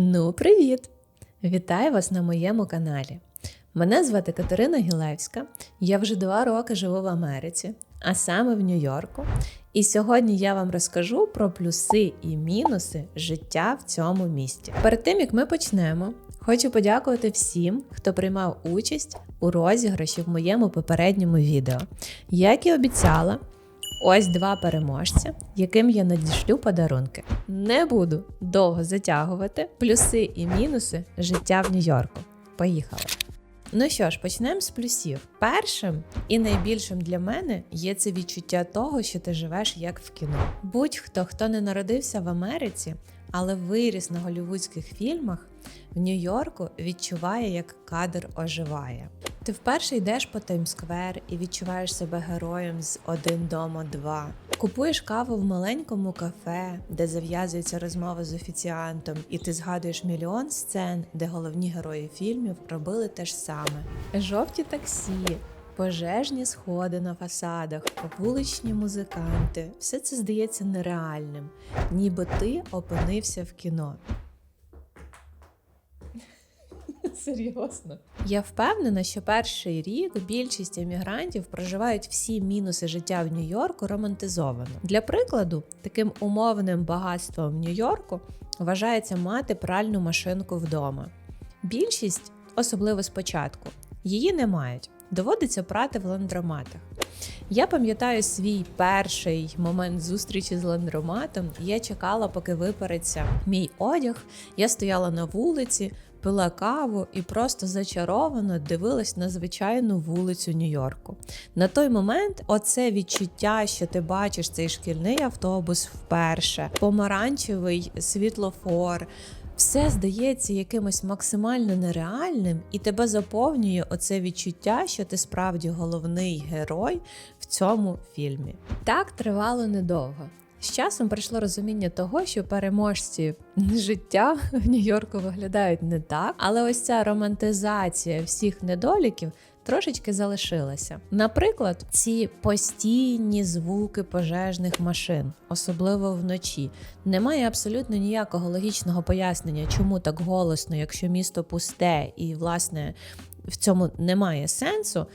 Ну, привіт! Вітаю вас на моєму каналі. Мене звати Катерина Гілевська. Я вже два роки живу в Америці, а саме в Нью-Йорку. І сьогодні я вам розкажу про плюси і мінуси життя в цьому місті. Перед тим як ми почнемо, хочу подякувати всім, хто приймав участь у розіграші в моєму попередньому відео. Як і обіцяла, Ось два переможця, яким я надішлю подарунки. Не буду довго затягувати плюси і мінуси життя в Нью-Йорку. Поїхали! Ну що ж, почнемо з плюсів. Першим і найбільшим для мене є це відчуття того, що ти живеш як в кіно. Будь-хто, хто не народився в Америці, але виріс на голівудських фільмах, в Нью-Йорку відчуває, як кадр оживає. Ти вперше йдеш по Таймсквер і відчуваєш себе героєм з один дома два. Купуєш каву в маленькому кафе, де зав'язується розмова з офіціантом, і ти згадуєш мільйон сцен, де головні герої фільмів робили те ж саме. Жовті таксі, пожежні сходи на фасадах, вуличні музиканти все це здається нереальним, ніби ти опинився в кіно. Серйозно. Я впевнена, що перший рік більшість емігрантів проживають всі мінуси життя в Нью-Йорку романтизовано. Для прикладу, таким умовним багатством Нью-Йорку вважається мати пральну машинку вдома. Більшість, особливо спочатку, її не мають. Доводиться прати в ландроматах. Я пам'ятаю свій перший момент зустрічі з ландроматом. Я чекала, поки випереться мій одяг. Я стояла на вулиці, пила каву і просто зачаровано дивилась на звичайну вулицю Нью-Йорку. На той момент оце відчуття, що ти бачиш цей шкільний автобус вперше, помаранчевий світлофор. Все здається якимось максимально нереальним, і тебе заповнює оце відчуття, що ти справді головний герой в цьому фільмі. Так тривало недовго. З часом прийшло розуміння того, що переможці життя в Нью-Йорку виглядають не так, але ось ця романтизація всіх недоліків трошечки залишилася. Наприклад, ці постійні звуки пожежних машин, особливо вночі, немає абсолютно ніякого логічного пояснення, чому так голосно, якщо місто пусте, і власне в цьому немає сенсу.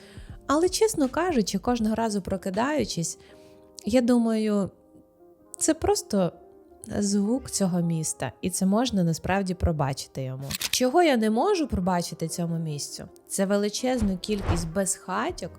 Але, чесно кажучи, кожного разу прокидаючись, я думаю. Це просто звук цього міста, і це можна насправді пробачити йому. Чого я не можу пробачити цьому місцю? Це величезну кількість безхатьок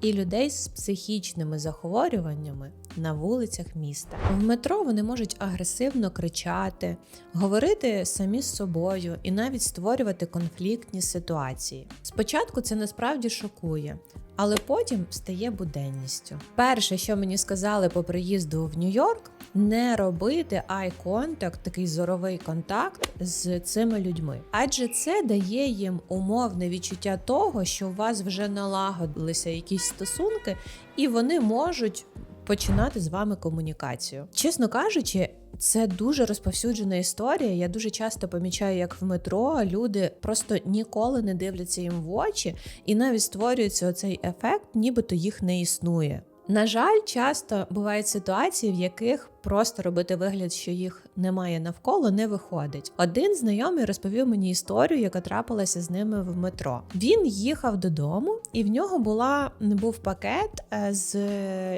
і людей з психічними захворюваннями на вулицях міста. В метро вони можуть агресивно кричати, говорити самі з собою і навіть створювати конфліктні ситуації. Спочатку це насправді шокує. Але потім стає буденністю. Перше, що мені сказали по приїзду в Нью-Йорк, не робити ай контакт, такий зоровий контакт з цими людьми, адже це дає їм умовне відчуття того, що у вас вже налагодилися якісь стосунки, і вони можуть починати з вами комунікацію. Чесно кажучи. Це дуже розповсюджена історія. Я дуже часто помічаю, як в метро люди просто ніколи не дивляться їм в очі, і навіть створюється оцей ефект, нібито їх не існує. На жаль, часто бувають ситуації, в яких просто робити вигляд, що їх немає навколо, не виходить. Один знайомий розповів мені історію, яка трапилася з ними в метро. Він їхав додому, і в нього була був пакет е, з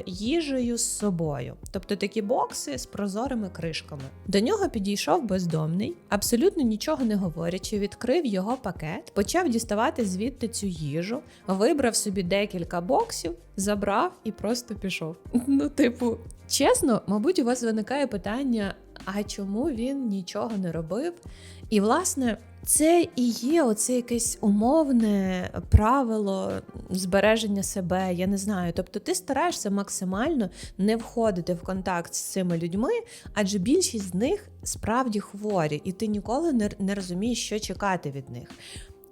їжею з собою, тобто такі бокси з прозорими кришками. До нього підійшов бездомний, абсолютно нічого не говорячи, відкрив його пакет, почав діставати звідти цю їжу, вибрав собі декілька боксів, забрав і просто пішов. Ну, типу, чесно, мабуть, у вас виникає питання: а чому він нічого не робив? І, власне, це і є оце якесь умовне правило збереження себе, я не знаю. Тобто ти стараєшся максимально не входити в контакт з цими людьми, адже більшість з них справді хворі, і ти ніколи не, розумієш, що чекати від них.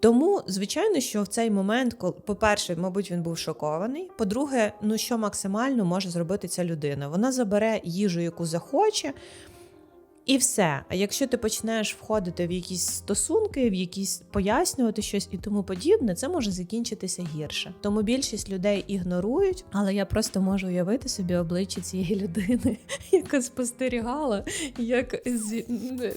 Тому, звичайно, що в цей момент, по-перше, мабуть, він був шокований. По-друге, ну що максимально може зробити ця людина? Вона забере їжу, яку захоче. І все. А якщо ти почнеш входити в якісь стосунки, в якісь пояснювати щось і тому подібне, це може закінчитися гірше. Тому більшість людей ігнорують, але я просто можу уявити собі обличчя цієї людини, яка спостерігала, як з-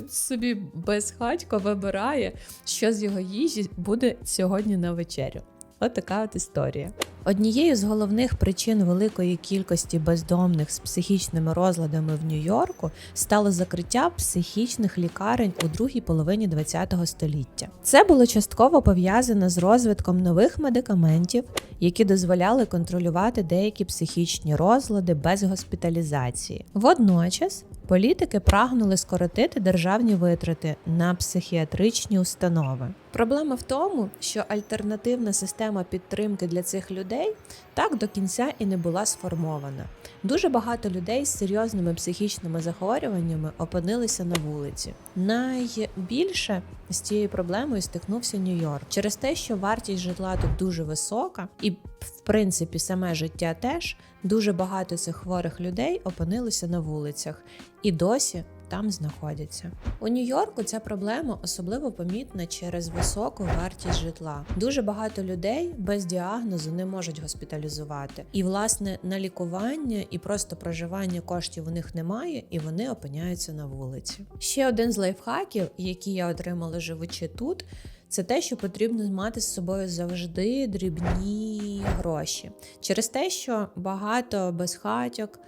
собі безхатько вибирає, що з його їжі буде сьогодні на вечерю. От така от історія. Однією з головних причин великої кількості бездомних з психічними розладами в Нью-Йорку стало закриття психічних лікарень у другій половині ХХ століття. Це було частково пов'язано з розвитком нових медикаментів, які дозволяли контролювати деякі психічні розлади без госпіталізації. Водночас політики прагнули скоротити державні витрати на психіатричні установи. Проблема в тому, що альтернативна система підтримки для цих людей так до кінця і не була сформована. Дуже багато людей з серйозними психічними захворюваннями опинилися на вулиці. Найбільше з цією проблемою стикнувся Нью-Йорк через те, що вартість житла тут дуже висока, і в принципі саме життя теж дуже багато цих хворих людей опинилися на вулицях і досі там знаходяться. У Нью-Йорку ця проблема особливо помітна через високу вартість житла. Дуже багато людей без діагнозу не можуть госпіталізувати, і власне на лікування і просто проживання коштів у них немає, і вони опиняються на вулиці. Ще один з лайфхаків, які я отримала живучи тут. Це те, що потрібно мати з собою завжди дрібні гроші, через те, що багато безхатьок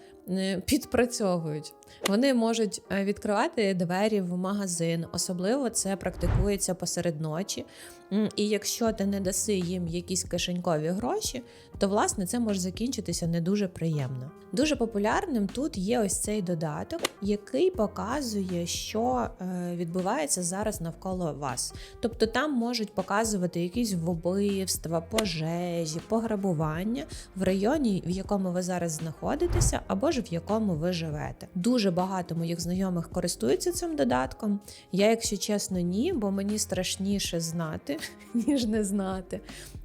підпрацьовують. Вони можуть е, відкривати двері в магазин, особливо це практикується посеред ночі. І якщо ти не даси їм якісь кишенькові гроші, то власне це може закінчитися не дуже приємно. Дуже популярним тут є ось цей додаток, який показує, що е, відбувається зараз навколо вас. Тобто там можуть показувати якісь вбивства, пожежі, пограбування в районі, в якому ви зараз знаходитеся, або ж в якому ви живете. Дуже багато моїх знайомих користуються цим додатком. Я, якщо чесно, ні, бо мені страшніше знати, ніж не знати.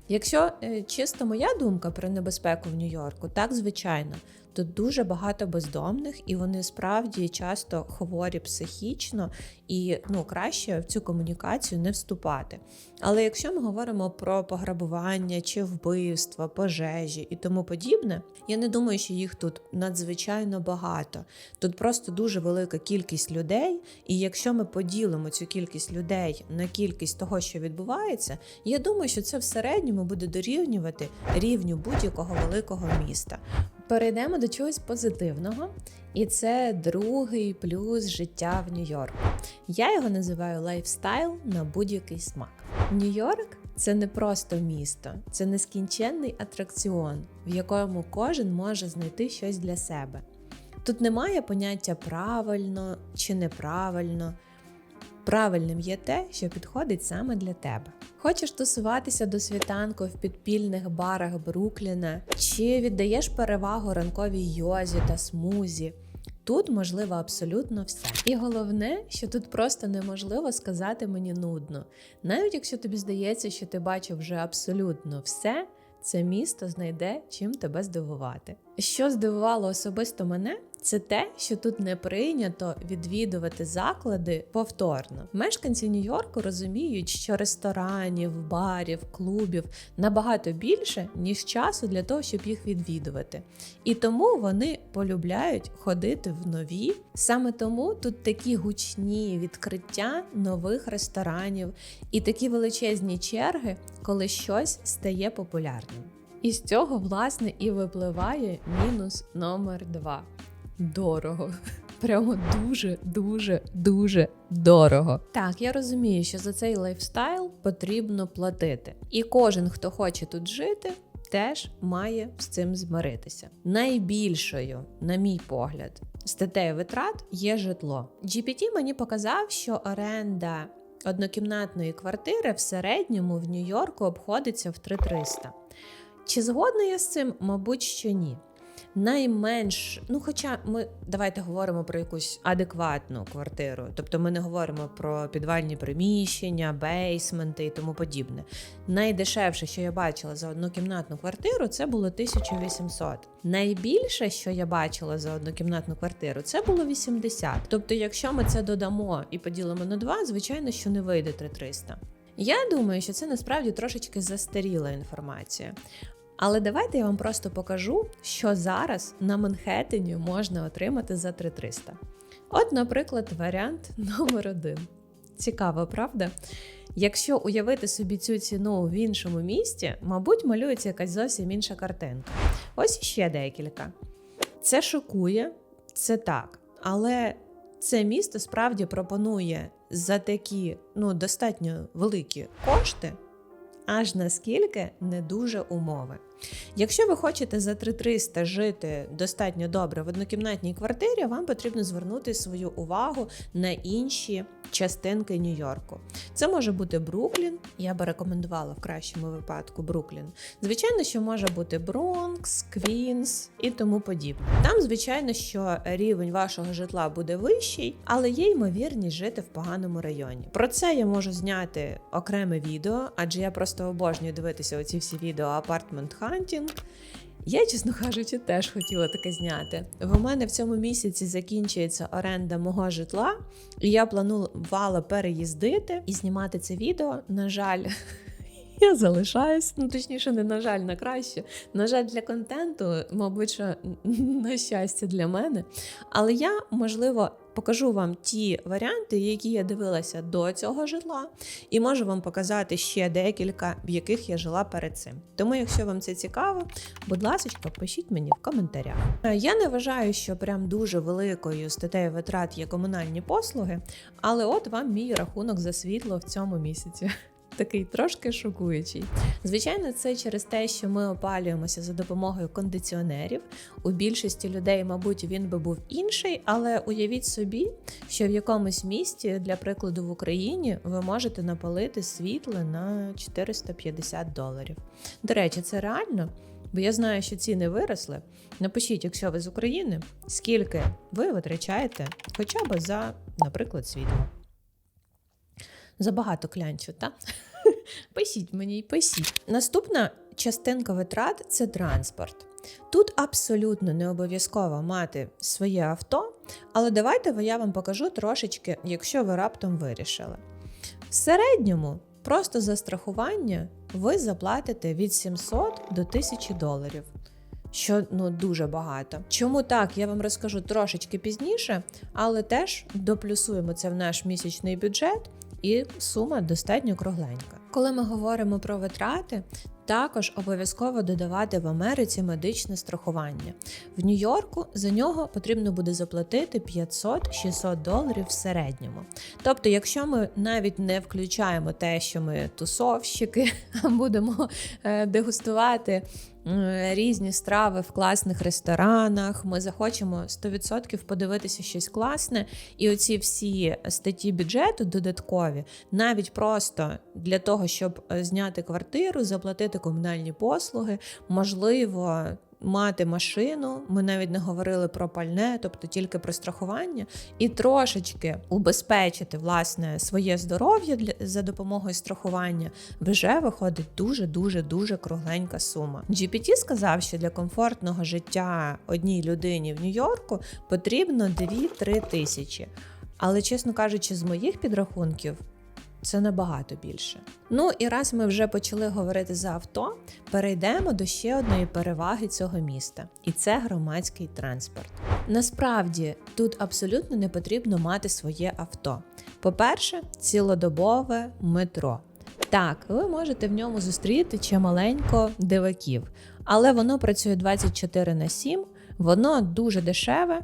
Якщо е, чисто моя думка про небезпеку в Нью-Йорку, так звичайно. Тут дуже багато бездомних, і вони справді часто хворі психічно, і ну краще в цю комунікацію не вступати. Але якщо ми говоримо про пограбування чи вбивства, пожежі і тому подібне, я не думаю, що їх тут надзвичайно багато. Тут просто дуже велика кількість людей, і якщо ми поділимо цю кількість людей на кількість того, що відбувається, я думаю, що це в середньому буде дорівнювати рівню будь-якого великого міста. Перейдемо до чогось позитивного, і це другий плюс життя в Нью-Йорку. Я його називаю лайфстайл на будь-який смак. Нью-Йорк це не просто місто, це нескінченний атракціон, в якому кожен може знайти щось для себе. Тут немає поняття правильно чи неправильно. Правильним є те, що підходить саме для тебе. Хочеш тусуватися до світанку в підпільних барах Брукліна, чи віддаєш перевагу ранковій йозі та смузі. Тут можливо абсолютно все. І головне, що тут просто неможливо сказати мені нудно. Навіть якщо тобі здається, що ти бачив вже абсолютно все, це місто знайде чим тебе здивувати. Що здивувало особисто мене, це те, що тут не прийнято відвідувати заклади повторно. Мешканці Нью-Йорку розуміють, що ресторанів, барів, клубів набагато більше, ніж часу для того, щоб їх відвідувати. І тому вони полюбляють ходити в нові. Саме тому тут такі гучні відкриття нових ресторанів і такі величезні черги, коли щось стає популярним. І з цього, власне, і випливає мінус номер два. Дорого. Прямо дуже, дуже, дуже дорого. Так, я розумію, що за цей лайфстайл потрібно платити. І кожен, хто хоче тут жити, теж має з цим змиритися. Найбільшою, на мій погляд, статтею витрат є житло. GPT мені показав, що оренда однокімнатної квартири в середньому в Нью-Йорку обходиться в 3300. Чи згодна я з цим? Мабуть, що ні. Найменш, ну хоча ми давайте говоримо про якусь адекватну квартиру, тобто ми не говоримо про підвальні приміщення, бейсменти і тому подібне. Найдешевше, що я бачила за однокімнатну квартиру, це було 1800. Найбільше, що я бачила за однокімнатну квартиру, це було 80. Тобто, якщо ми це додамо і поділимо на 2, звичайно, що не вийде 3300. Я думаю, що це насправді трошечки застаріла інформація. Але давайте я вам просто покажу, що зараз на Манхеттені можна отримати за 3300. От, наприклад, варіант номер один. Цікаво, правда? Якщо уявити собі цю ціну в іншому місті, мабуть, малюється якась зовсім інша картинка. Ось ще декілька. Це шокує, це так. Але це місто справді пропонує за такі ну, достатньо великі кошти, аж наскільки не дуже умови. Якщо ви хочете за 3300 жити достатньо добре в однокімнатній квартирі, вам потрібно звернути свою увагу на інші частинки Нью-Йорку. Це може бути Бруклін, я би рекомендувала в кращому випадку Бруклін. Звичайно, що може бути Бронкс, Квінс і тому подібне. Там, звичайно, що рівень вашого житла буде вищий, але є ймовірність жити в поганому районі. Про це я можу зняти окреме відео, адже я просто обожнюю дивитися оці всі відео апартмент хантінг. Я, чесно кажучи, теж хотіла таке зняти. В мене в цьому місяці закінчується оренда мого житла, і я планувала переїздити і знімати це відео. На жаль, я залишаюсь. Ну, точніше, не на жаль, на краще. На жаль, для контенту, мабуть, що на щастя для мене. Але я, можливо, покажу вам ті варіанти, які я дивилася до цього житла, і можу вам показати ще декілька, в яких я жила перед цим. Тому, якщо вам це цікаво, будь ласка, пишіть мені в коментарях. Е, Я не вважаю, що прям дуже великою статтею витрат є комунальні послуги, але от вам мій рахунок за світло в цьому місяці. Такий трошки шокуючий. Звичайно, це через те, що ми опалюємося за допомогою кондиціонерів. У більшості людей, мабуть, він би був інший, але уявіть собі, що в якомусь місті, для прикладу, в Україні, ви можете напалити світло на 450 доларів. До речі, це реально. Бо я знаю, що ціни виросли. Напишіть, якщо ви з України, скільки ви витрачаєте хоча б за, наприклад, світло. Забагато клянчу, так? Пишіть мені пишіть. Наступна частинка витрат це транспорт. Тут абсолютно не обов'язково мати своє авто, але давайте я вам покажу трошечки, якщо ви раптом вирішили. В середньому, просто за страхування, ви заплатите від 700 до 1000 доларів. Що ну дуже багато. Чому так? Я вам розкажу трошечки пізніше, але теж доплюсуємо це в наш місячний бюджет, і сума достатньо кругленька. Коли ми говоримо про витрати, також обов'язково додавати в Америці медичне страхування. В Нью-Йорку за нього потрібно буде заплатити 500-600 доларів в середньому. Тобто, якщо ми навіть не включаємо те, що ми тусовщики, будемо е, дегустувати різні страви в класних ресторанах, ми захочемо 100% подивитися щось класне, і оці всі статті бюджету додаткові, навіть просто для того, щоб е, зняти квартиру, заплатити комунальні послуги, можливо. Мати машину, ми навіть не говорили про пальне, тобто тільки про страхування, і трошечки убезпечити власне своє здоров'я для за допомогою страхування вже виходить дуже дуже дуже кругленька сума. GPT сказав, що для комфортного життя одній людині в Нью-Йорку потрібно 2-3 тисячі. Але, чесно кажучи, з моїх підрахунків це набагато більше. Ну і раз ми вже почали говорити за авто, перейдемо до ще одної переваги цього міста, і це громадський транспорт. Насправді тут абсолютно не потрібно мати своє авто. По-перше, цілодобове метро. Так, ви можете в ньому зустріти чималенько диваків, але воно працює 24 на 7, воно дуже дешеве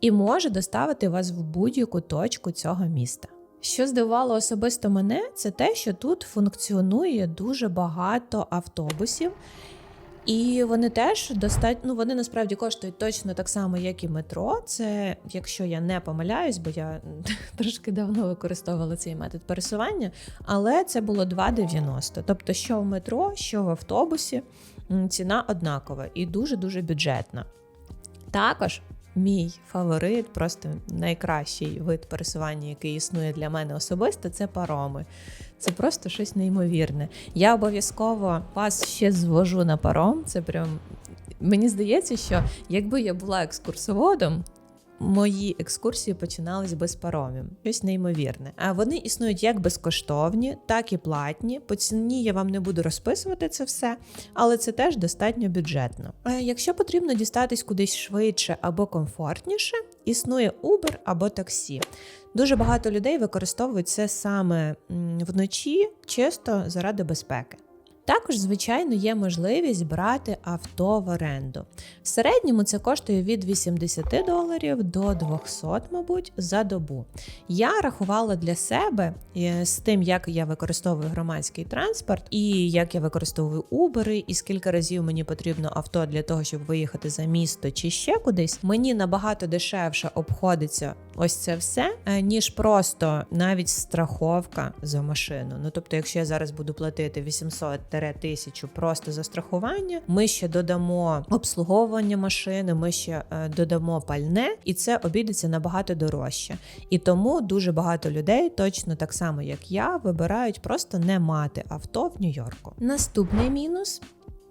і може доставити вас в будь-яку точку цього міста. Що здивувало особисто мене, це те, що тут функціонує дуже багато автобусів, і вони теж достатньо, ну вони насправді коштують точно так само, як і метро. Це, якщо я не помиляюсь, бо я трошки давно використовувала цей метод пересування, але це було 2,90. Тобто, що в метро, що в автобусі, ціна однакова і дуже-дуже бюджетна. Також мій фаворит, просто найкращий вид пересування, який існує для мене особисто, це пароми. Це просто щось неймовірне. Я обов'язково вас ще звожу на паром. Це прям мені здається, що якби я була екскурсоводом, мої екскурсії починались без паромів. Щось неймовірне. А вони існують як безкоштовні, так і платні. По ціні я вам не буду розписувати це все, але це теж достатньо бюджетно. А якщо потрібно дістатись кудись швидше або комфортніше, існує Uber або таксі. Дуже багато людей використовують це саме вночі, чисто заради безпеки. Також, звичайно, є можливість брати авто в оренду. В середньому це коштує від 80 доларів до 200, мабуть, за добу. Я рахувала для себе е, з тим, як я використовую громадський транспорт, і як я використовую Uber, і скільки разів мені потрібно авто для того, щоб виїхати за місто чи ще кудись. Мені набагато дешевше обходиться ось це все, е, ніж просто навіть страховка за машину. Ну тобто, якщо я зараз буду платити 800 тисячу просто за страхування. Ми ще додамо обслуговування машини, ми ще е, додамо пальне, і це обійдеться набагато дорожче. І тому дуже багато людей, точно так само як я, вибирають просто не мати авто в Нью-Йорку. Наступний мінус.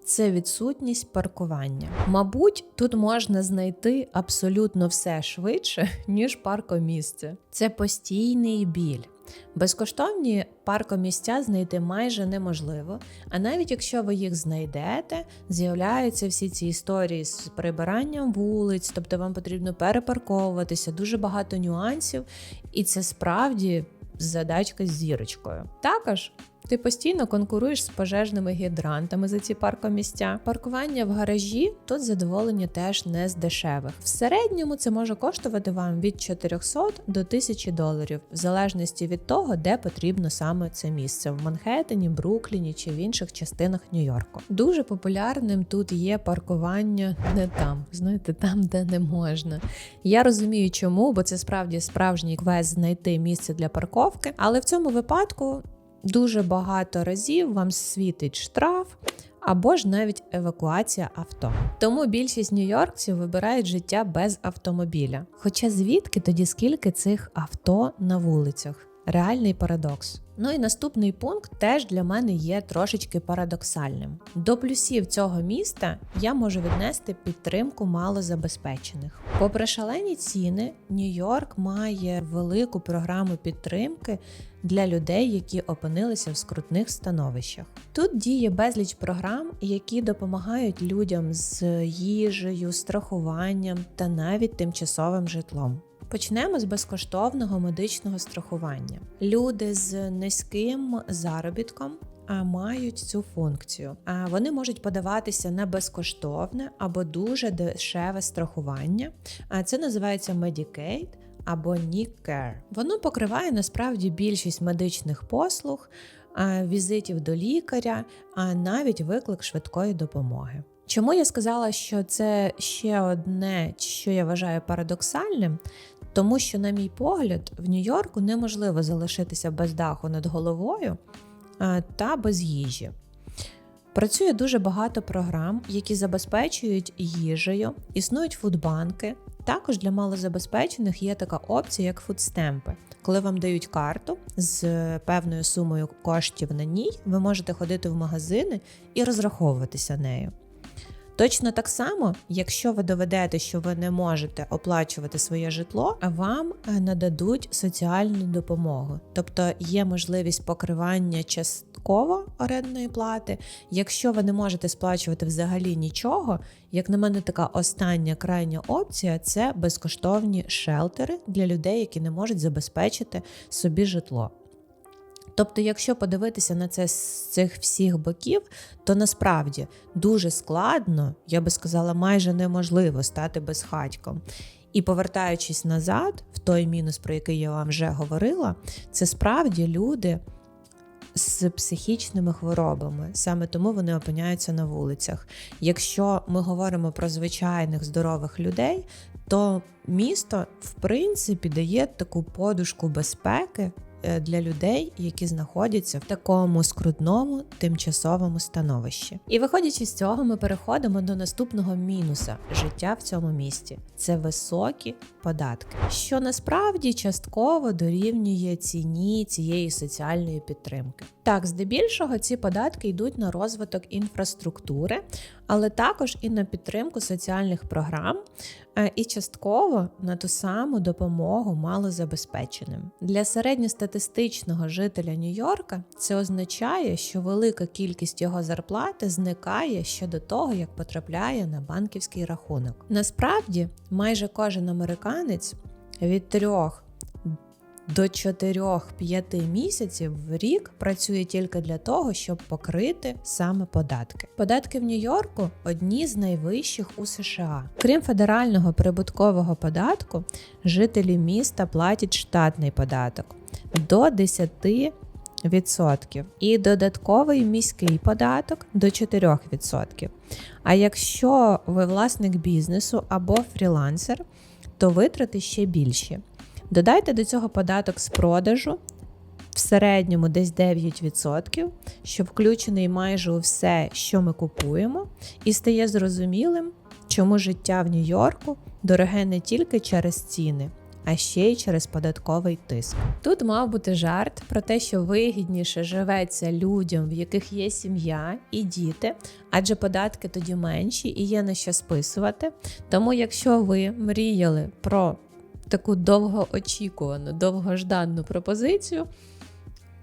Це відсутність паркування. Мабуть, тут можна знайти абсолютно все швидше, ніж паркомісце. Це постійний біль. Безкоштовні паркомісця знайти майже неможливо, а навіть якщо ви їх знайдете, з'являються всі ці історії з прибиранням вулиць, тобто вам потрібно перепарковуватися, дуже багато нюансів, і це справді задачка з зірочкою. Також ти постійно конкуруєш з пожежними гідрантами за ці паркомістя. Паркування в гаражі тут задоволення теж не з дешевих. В середньому це може коштувати вам від 400 до 1000 доларів, в залежності від того, де потрібно саме це місце в Манхеттені, Брукліні чи в інших частинах Нью-Йорку. Дуже популярним тут є паркування не там, знаєте, там, де не можна. Я розумію, чому, бо це справді справжній квест знайти місце для парковки, але в цьому випадку дуже багато разів вам світить штраф. Або ж навіть евакуація авто. Тому більшість нью-йоркців вибирають життя без автомобіля. Хоча звідки тоді скільки цих авто на вулицях? Реальний парадокс. Ну і наступний пункт теж для мене є трошечки парадоксальним. До плюсів цього міста я можу віднести підтримку малозабезпечених. Попри шалені ціни, Нью-Йорк має велику програму підтримки для людей, які опинилися в скрутних становищах. Тут діє безліч програм, які допомагають людям з їжею, страхуванням та навіть тимчасовим житлом. Почнемо з безкоштовного медичного страхування. Люди з низьким заробітком мають цю функцію. А вони можуть подаватися на безкоштовне або дуже дешеве страхування. А це називається Medicaid або NICare. Воно покриває насправді більшість медичних послуг, візитів до лікаря, а навіть виклик швидкої допомоги. Чому я сказала, що це ще одне, що я вважаю парадоксальним? Тому що, на мій погляд, в Нью-Йорку неможливо залишитися без даху над головою та без їжі. Працює дуже багато програм, які забезпечують їжею, існують фудбанки. Також для малозабезпечених є така опція, як фудстемпи. Коли вам дають карту з певною сумою коштів на ній, ви можете ходити в магазини і розраховуватися нею. Точно так само, якщо ви доведете, що ви не можете оплачувати своє житло, вам е, нададуть соціальну допомогу, тобто є можливість покривання частково орендної плати. Якщо ви не можете сплачувати взагалі нічого, як на мене, така остання крайня опція це безкоштовні шелтери для людей, які не можуть забезпечити собі житло. Тобто, якщо подивитися на це з цих всіх боків, то насправді дуже складно, я би сказала, майже неможливо стати безхатьком. І повертаючись назад, в той мінус, про який я вам вже говорила, це справді люди з психічними хворобами, саме тому вони опиняються на вулицях. Якщо ми говоримо про звичайних здорових людей, то місто в принципі дає таку подушку безпеки для людей, які знаходяться в такому скрутному тимчасовому становищі. І виходячи з цього, ми переходимо до наступного мінуса життя в цьому місті це високі податки, що насправді частково дорівнює ціні цієї соціальної підтримки. Так, здебільшого ці податки йдуть на розвиток інфраструктури, але також і на підтримку соціальних програм, е, і частково на ту саму допомогу малозабезпеченим. Для середньостатистичного жителя Нью-Йорка це означає, що велика кількість його зарплати зникає ще до того, як потрапляє на банківський рахунок. Насправді, майже кожен американець від трьох до 4-5 місяців в рік працює тільки для того, щоб покрити саме податки. Податки в Нью-Йорку одні з найвищих у США. Крім федерального прибуткового податку, жителі міста платять штатний податок до 10%. Відсотків і додатковий міський податок до 4%. А якщо ви власник бізнесу або фрілансер, то витрати ще більші. Додайте до цього податок з продажу в середньому десь 9%, що включений майже у все, що ми купуємо, і стає зрозумілим, чому життя в Нью-Йорку дороге не тільки через ціни. А ще й через податковий тиск. Тут мав бути жарт про те, що вигідніше живеться людям, в яких є сім'я і діти, адже податки тоді менші і є на що списувати. Тому, якщо ви мріяли про таку довгоочікувану, довгожданну пропозицію.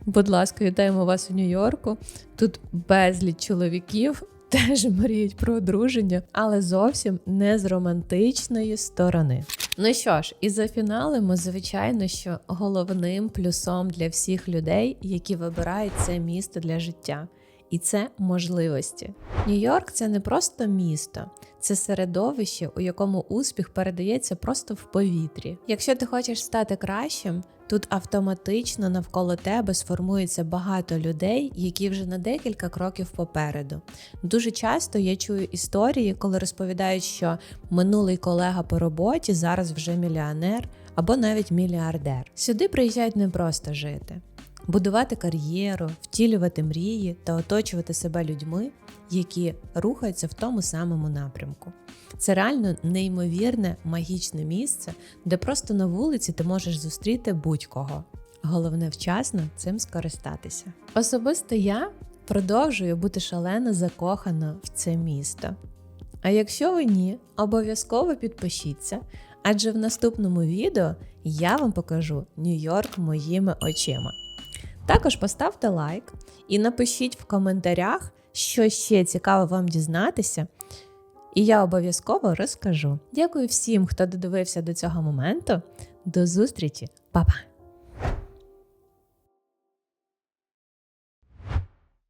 Будь ласка, вітаємо вас у Нью-Йорку. Тут безліч чоловіків теж мріють про одруження, але зовсім не з романтичної сторони. Ну що ж, і зафіналимо, звичайно, що головним плюсом для всіх людей, які вибирають це місто для життя. І це можливості. Нью-Йорк це не просто місто, це середовище, у якому успіх передається просто в повітрі. Якщо ти хочеш стати кращим, тут автоматично навколо тебе сформується багато людей, які вже на декілька кроків попереду. Дуже часто я чую історії, коли розповідають, що минулий колега по роботі зараз вже мільйонер або навіть мільярдер. Сюди приїжджають не просто жити будувати кар'єру, втілювати мрії та оточувати себе людьми, які рухаються в тому самому напрямку. Це реально неймовірне магічне місце, де просто на вулиці ти можеш зустріти будь-кого. Головне вчасно цим скористатися. Особисто я продовжую бути шалено закохана в це місто. А якщо ви ні, обов'язково підпишіться, адже в наступному відео я вам покажу Нью-Йорк моїми очима. Також поставте лайк і напишіть в коментарях, що ще цікаво вам дізнатися. І я обов'язково розкажу. Дякую всім, хто додивився до цього моменту. До зустрічі, Па-па!